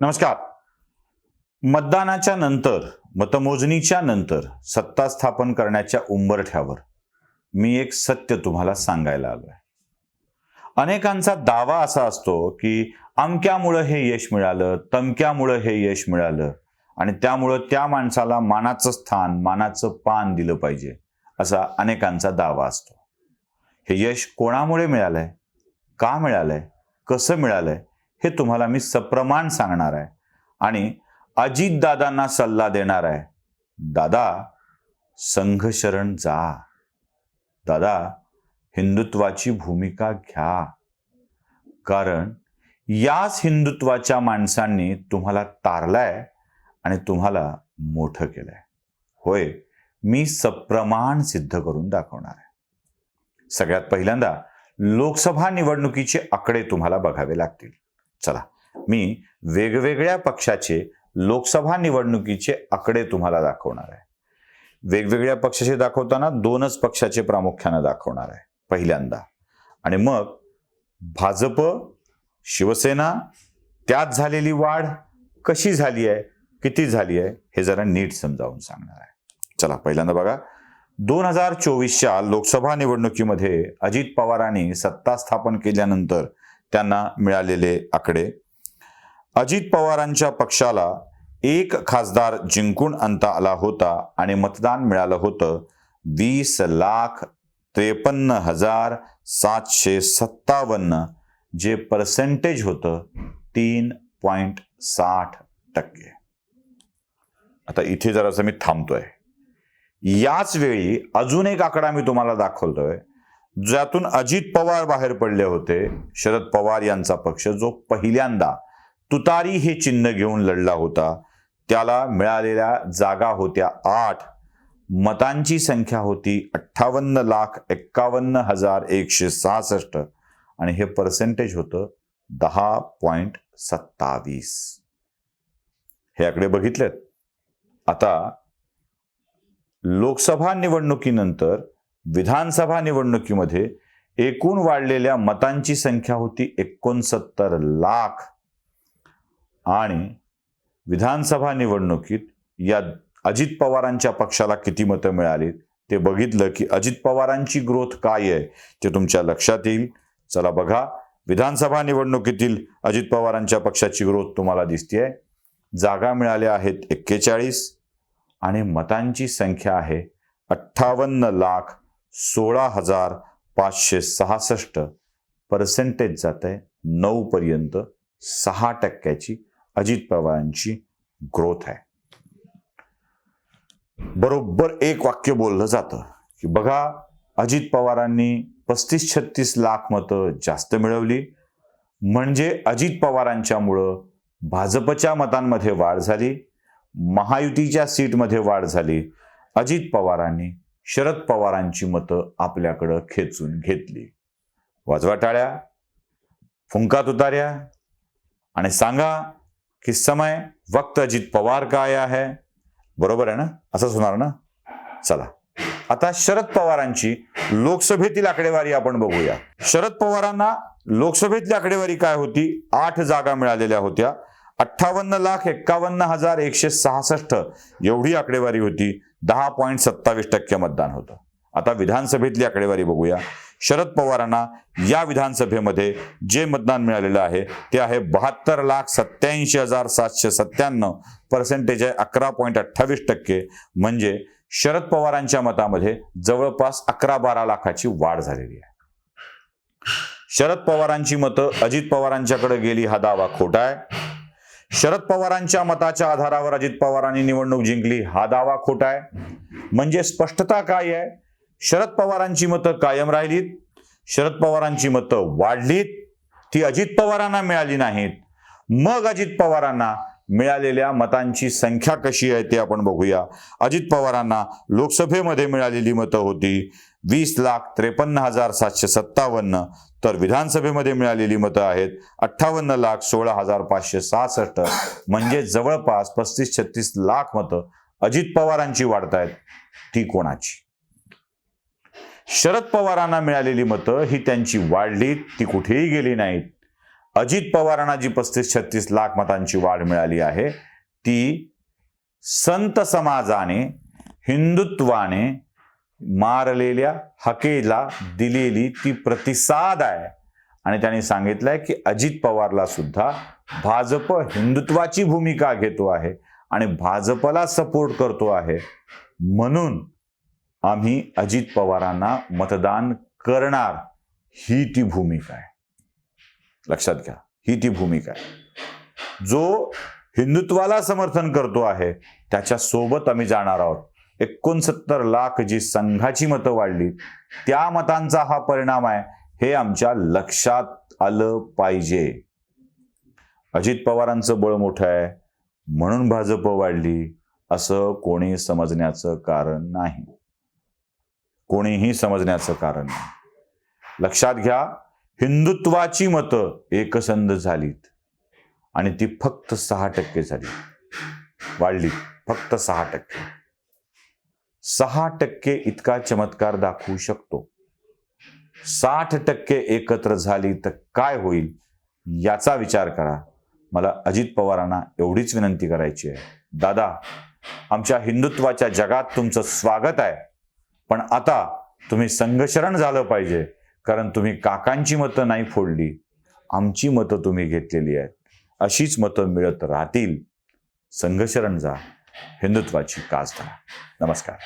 नमस्कार. मतदानाच्या नंतर मतमोजणीच्या नंतर सत्ता स्थापन करण्याच्या उंबरठ्यावर मी एक सत्य तुम्हाला सांगायला आलोय. अनेकांचा दावा असा असतो की अमक्यामुळं हे यश मिळालं तमक्यामुळं हे यश मिळालं आणि त्यामुळं त्या माणसाला मानाचं स्थान मानाचं पान दिलं पाहिजे असा अनेकांचा दावा असतो. हे यश कोणामुळे मिळालंय? का मिळालंय? कसं मिळालंय? हे तुम्हाला मी सप्रमाण सांगणार आहे. आणि अजितदादांना सल्ला देणार आहे. दादा संघशरण जा. दादा हिंदुत्वाची भूमिका घ्या. कारण याच हिंदुत्वाच्या माणसांनी तुम्हाला तारलाय आणि तुम्हाला मोठं केलंय. होय मी सप्रमाण सिद्ध करून दाखवणार आहे. सगळ्यात पहिल्यांदा लोकसभा निवडणुकीचे आकडे तुम्हाला बघावे लागतील. चला. मी वेगवेगळ्या पक्षाचे लोकसभा निवडणुकीचे आकडे तुम्हाला दाखवणार आहे. वेगवेगळ्या पक्षाचे दाखवताना दोनच पक्षाचे प्रामुख्यानं दाखवणार आहे पहिल्यांदा. आणि मग भाजप शिवसेना त्यात झालेली वाढ कशी झाली आहे किती झाली आहे हे जरा नीट समजावून सांगणार आहे. चला पहिल्यांदा बघा. दोन हजार चोवीसच्या लोकसभा निवडणुकीमध्ये अजित पवारांनी सत्ता स्थापन केल्यानंतर त्यांना मिळालेले आकडे. अजित पवारांच्या पक्षाला एक खासदार जिंकून आणता आला होता आणि मतदान मिळालं होतं वीस लाख त्रेपन्न हजार सातशे सत्तावन्न जे पर्सेंटेज होतं तीन पॉईंट साठ टक्के. आता इथे जरासं मी थांबतोय. याच वेळी अजून एक आकडा मी तुम्हाला दाखवतोय. ज्यातून अजित पवार बाहेर पडले होते शरद पवार यांचा पक्ष जो पहिल्यांदा तुतारी हे चिन्ह घेऊन लढला होता त्याला मिळालेल्या जागा होत्या आठ. मतांची संख्या होती अठ्ठावन्न लाख एक्कावन्न हजार एकशे सहासष्ट आणि हे पर्सेंटेज होतं दहा पॉइंट सत्तावीस. हे आकडे बघितलेत? आता लोकसभा निवडणुकीनंतर विधानसभा निवडणुकीमध्ये एकूण वाढलेल्या मतांची संख्या होती एकोणसत्तर लाख. आणि विधानसभा निवडणुकीत या अजित पवारांच्या पक्षाला किती मतं मिळाली? ते बघितलं की अजित पवारांची ग्रोथ काय आहे ते तुमच्या लक्षात येईल. चला बघा विधानसभा निवडणुकीतील अजित पवारांच्या पक्षाची ग्रोथ तुम्हाला दिसतेय. जागा मिळाल्या आहेत एक्केचाळीस आणि मतांची संख्या आहे अठ्ठावन्न लाख. सोळा हजार पाचशे सहासष्ट पर्सेंटेज जात आहे. नऊ पर्यंत सहा टक्क्याची अजित पवारांची ग्रोथ आहे. बरोबर एक वाक्य बोललं जातं की बघा अजित पवारांनी पस्तीस छत्तीस लाख मतं जास्त मिळवली. म्हणजे अजित पवारांच्यामुळं भाजपच्या मतांमध्ये वाढ झाली. महायुतीच्या सीटमध्ये वाढ झाली. अजित पवारांनी शरद पवारांची मतं आपल्याकडं खेचून घेतली. वाजवा टाळ्या फुंकात उतार्या आणि सांगा की समय वक्त अजित पवार का आया है बरोबर आहे ना? असंच होणार ना? चला. आता शरद पवारांची लोकसभेतील आकडेवारी आपण बघूया. शरद पवारांना लोकसभेतली आकडेवारी काय होती? आठ जागा मिळालेल्या होत्या. अठ्ठावन्न लाख एक्कावन्न हजार एकशे सहासष्ट एवढी आकडेवारी होती. दहा पॉईंट सत्तावीस टक्के मतदान होतं. आता विधानसभेतली आकडेवारी बघूया. शरद पवारांना या विधानसभेमध्ये जे मतदान मिळालेलं आहे ते आहे बहात्तर लाख सत्याऐंशी हजार सातशे सत्त्याण्णव पर्सेंटेज आहे अकरा पॉईंट अठ्ठावीस टक्के. म्हणजे शरद पवारांच्या मतामध्ये जवळपास अकरा बारा लाखाची वाढ झालेली आहे. शरद पवारांची मतं अजित पवारांच्याकडे गेली हा दावा खोटा आहे. शरद पवारांच्या मताच्या आधारावर अजित पवारांनी निवडणूक जिंकली. हा दावा खोटा आहे. म्हणजे स्पष्टता काय आहे? शरद पवारांची मतं कायम राहिलीत. शरद पवारांची मतं वाढलीत. ती अजित पवारांना मिळाली नाहीत. मग अजित पवारांना मिळालेल्या मतांची संख्या कशी आहे ते आपण बघूया. अजित पवारांना लोकसभेमध्ये मिळालेली मतं होती वीस लाख त्रेपन्न हजार सातशे सत्तावन्न तर विधानसभेमध्ये मिळालेली मतं आहेत अठ्ठावन्न लाख सोळा हजार पाचशे सहासष्ट. म्हणजे जवळपास पस्तीस छत्तीस लाख मतं अजित पवारांची वाढत आहेत. ती कोणाची? शरद पवारांना मिळालेली मतं ही त्यांची वाढली ती कुठेही गेली नाहीत. अजित पवारांना जी पस्तीस छत्तीस लाख मतांची वाढ मिळाली आहे ती संत समाजाने हिंदुत्वाने मारलेल्या हकेला दिलेली ती प्रतिसाद आहे. आणि त्यांनी सांगितलंय की अजित पवारला सुद्धा भाजप हिंदुत्वाची भूमिका घेतो आहे आणि भाजपला सपोर्ट करतो आहे. म्हणून आम्ही अजित पवारांना मतदान करणार. ही ती भूमिका आहे. लक्षात घ्या. ही ती भूमिका आहे जो हिंदुत्वाला समर्थन करतो आहे त्याच्या सोबत आम्ही जाणार आहोत. एकोणसत्तर लाख जी संघाची मतं वाढली त्या मतांचा हा परिणाम आहे हे आमच्या लक्षात आलं पाहिजे. अजित पवारांचं बळ मोठं आहे म्हणून भाजप वाढली असं कोणी समजण्याचं कारण नाही. कोणीही समजण्याचं कारण नाही. लक्षात घ्या हिंदुत्वाची मतं एकसंध झालीत. आणि ती फक्त सहा टक्के झाली. वाढली. फक्त सहा टक्के. सहा टक्के इतका चमत्कार दाखवू शकतो. साठ टक्के एकत्र झाली तर काय होईल याचा विचार करा. मला अजित पवारांना एवढीच विनंती करायची आहे. दादा आमच्या हिंदुत्वाच्या जगात तुमचं स्वागत आहे. पण आता तुम्ही संघशरण झालं पाहिजे. कारण तुम्ही काकांची मतं नाही फोडली आमची मतं तुम्ही घेतलेली आहेत. अशीच मतं मिळत राहतील. संघशरण जा. हिंदुत्वाची कास धरा. नमस्कार.